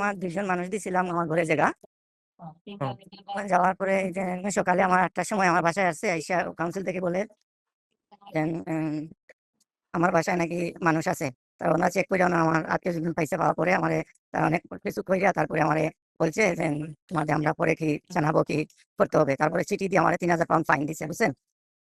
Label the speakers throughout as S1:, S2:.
S1: আমার দুইজন মানুষ দিছিলাম আমার ঘরে জায়গা। যাওয়ার পরে সকালে আমার আটটার সময় আমার বাসায় আসছে আইসা কাউন্সিল থেকে বলে আমার বাসায় নাকি মানুষ আছে। তা চেক করে আমার আত্মীয় স্বজন পাইছে পাওয়ার পরে আমারে তারা অনেক কিছু কইরা তারপরে আমারে বলছে যে তোমাদের আমরা পরে কি জানাব কি করতে হবে। তারপরে চিঠি দিয়ে আমার তিন হাজার পাউন্ড ফাইন দিচ্ছে বুঝছেন?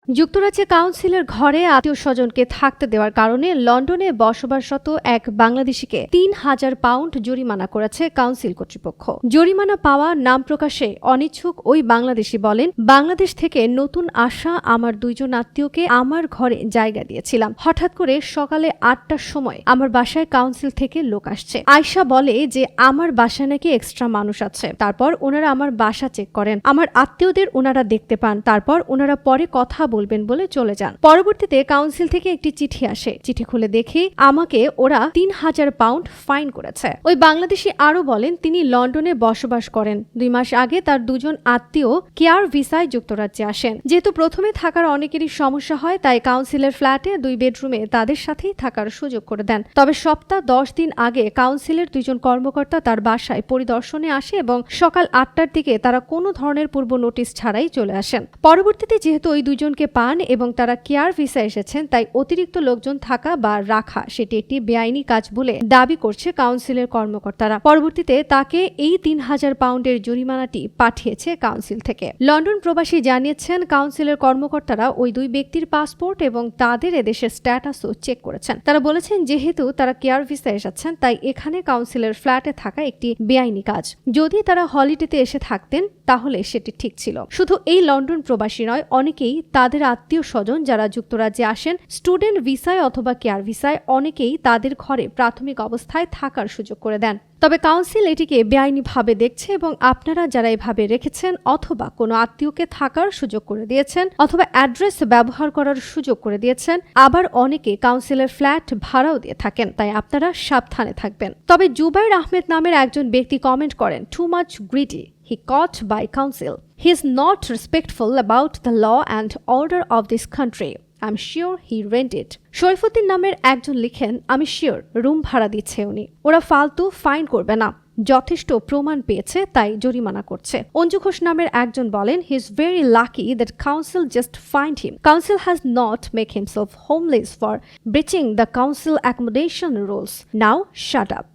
S2: যুক্তরাজ্যে কাউন্সিলের ঘরে আত্মীয় স্বজনকে থাকতে দেওয়ার কারণে লন্ডনে বসবাসরত এক বাংলাদেশিকে তিন হাজার পাউন্ড জরিমানা করেছে কাউন্সিল কর্তৃপক্ষ। জরিমানা পাওয়া নাম প্রকাশে অনিচ্ছুক ওই বাংলাদেশি বলেন, বাংলাদেশ থেকে নতুন আসা আমার দুইজন আত্মীয়কে আমার ঘরে জায়গা দিয়েছিলাম। হঠাৎ করে সকালে আটটার সময় আমার বাসায় কাউন্সিল থেকে লোক আসছে। আয়শা বলে যে, আমার বাসায় নাকি এক্সট্রা মানুষ আছে। তারপর ওনারা আমার বাসা চেক করেন। আমার আত্মীয়দের ওনারা দেখতে পান। তারপর ওনারা পরে কথা বলবেন বলে চলে যান। পরবর্তীতে কাউন্সিল থেকে একটি চিঠি আসে। চিঠি খুলে দেখি আমাকে ওরা তিন হাজার পাউন্ড ফাইন করেছে। ওই বাংলাদেশি আরও বলেন, তিনি লন্ডনে বসবাস করেন। দুই মাস আগে তার দুজন আত্মীয় কেয়ার ভিসায় যুক্তরাজ্যে আসেন। যেহেতু প্রথমে থাকার অনেকেরই সমস্যা হয়, তাই কাউন্সিলের ফ্ল্যাটে দুই বেডরুমে তাদের সাথেই থাকার সুযোগ করে দেন। তবে সপ্তাহ দশ দিন আগে কাউন্সিলের দুইজন কর্মকর্তা তার বাসায় পরিদর্শনে আসে এবং সকাল আটটার দিকে তারা কোনো ধরনের পূর্ব নোটিশ ছাড়াই চলে আসেন। পরবর্তীতে যেহেতু ওই দুজনকে পান এবং তারা কেয়ার ভিসা এসেছেন, তাই অতিরিক্ত লোকজন থাকা বা রাখা সেটি একটি বেআইনি কাজ বলে দাবি করছে কাউন্সিলের কর্মকর্তারা। পরবর্তীতে তাকে এই তিন হাজার পাউন্ডের জরিমানাটি পাঠিয়েছে কাউন্সিল থেকে। লন্ডন প্রবাসী জানিয়েছেন, কাউন্সিলের কর্মকর্তারা ওই দুই ব্যক্তির পাসপোর্ট এবং তাদের এদেশের স্ট্যাটাসও চেক করেছেন। তারা বলেছেন, যেহেতু তারা কেয়ার ভিসা এসেছেন, তাই এখানে কাউন্সিলের ফ্ল্যাটে থাকা একটি বেআইনি কাজ। যদি তারা হলিডেতে এসে থাকতেন, তাহলে সেটি ঠিক ছিল। শুধু এই লন্ডন প্রবাসী নয়, অনেকেই তাদের আত্মীয় স্বজন যারা যুক্তরাজ্যে আসেন, স্টুডেন্ট ভিসায় অথবা কেয়ার ভিসায় অনেকেই তাদের ঘরে প্রাথমিক অবস্থায় থাকার সুযোগ করে দেন। তবে কাউন্সিল এটিকে বেআইনিভাবে দেখছে এবং আপনারা যারা এভাবে রেখেছেন অথবা কোনো আত্মীয়কে থাকার সুযোগ করে দিয়েছেন অথবা অ্যাড্রেস ব্যবহার করার সুযোগ করে দিয়েছেন, আবার অনেকে কাউন্সিলের ফ্ল্যাট ভাড়াও দিয়ে থাকেন, তাই আপনারা সাবধানে থাকবেন। তবে জুবাইর আহমেদ নামের একজন ব্যক্তি কমেন্ট করেন too much greedy he caught by council. He is not respectful about the law and order of this country. I'm sure he rent it. Sharifuddin নামের একজন লিখেন, আমি শিওর রুম ভাড়া দিচ্ছে উনি ওরা ফালতু ফাইন করবে না যথেষ্ট প্রমাণ পেয়েছে, তাই জরিমানা করছে অঞ্জু ঘোষ নামের একজন বলেন he is very lucky that council just find him council has not make himself homeless for breaching the council accommodation rules now shut up